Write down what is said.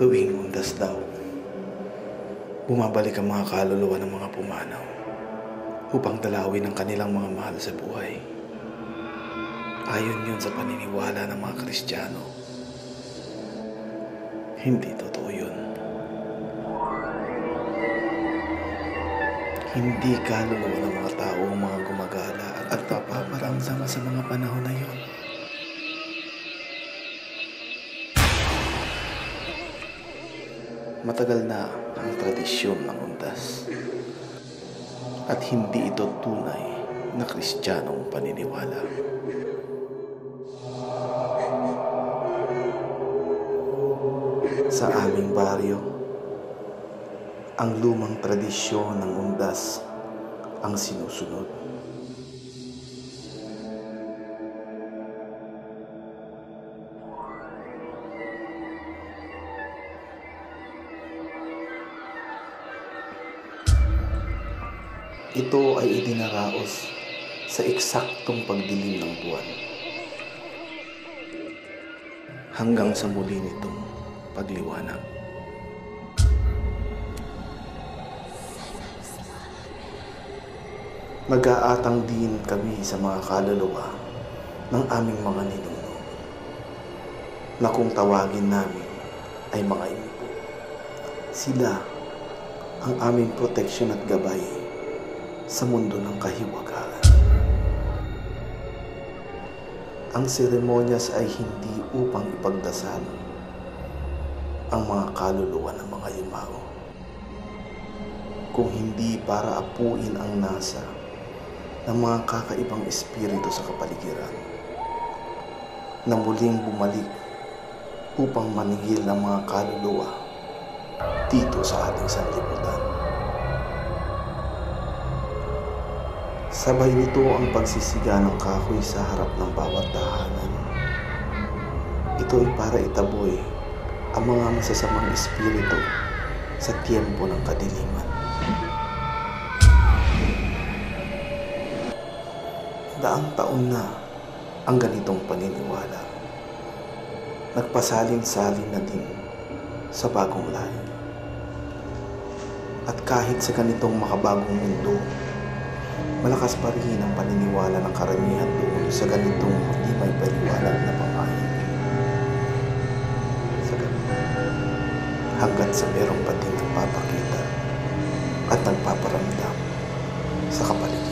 doing on the. Bumabalik ang mga kaluluwa ng mga pumanaw upang dalawin ang kanilang mga mahal sa buhay. Ayon yun sa paniniwala ng mga Kristiyano. Hindi totoo yun. Hindi kaluluwa ng mga tao ang mga gumagala at papaparamdam sa mga panahon na yun. Matagal na ang tradisyon ng undas. At hindi ito tunay na kristyanong paniniwala. Sa aming baryo, ang lumang tradisyon ng undas ang sinusunod. Ito ay idinaraos sa eksaktong pagdilim ng buwan. Hanggang sa muli nitong pagliwanag. Nag-aatang din kami sa mga kaluluwa ng aming mga ninuno na kung tawagin namin ay mga impo. Sila ang aming proteksyon at gabay sa mundo ng kahiwagaan. Ang seremonyas ay hindi upang ipagdasal ang mga kaluluwa ng mga yumao, kung hindi para apuin ang nasa ng mga kakaibang espiritu sa kapaligiran na muling bumalik upang manigil ng mga kaluluwa dito sa ating sanlibutan. Sabay nito ang pagsisiga ng kahoy sa harap ng bawat tahanan. Ito ay para itaboy ang mga masasamang espiritu sa tiempo ng kadiliman. Daang taon na ang ganitong paniniwala. Nagpasalin-salin na din sa bagong lahi. At kahit sa ganitong makabagong mundo, malakas pa rin ang paniniwala ng karamihan doon sa ganitong hindi may paliwanag na pamahin. Sa ganun, hanggat sa merong pating nagpapakita at nagpaparamdam sa kapaligiran.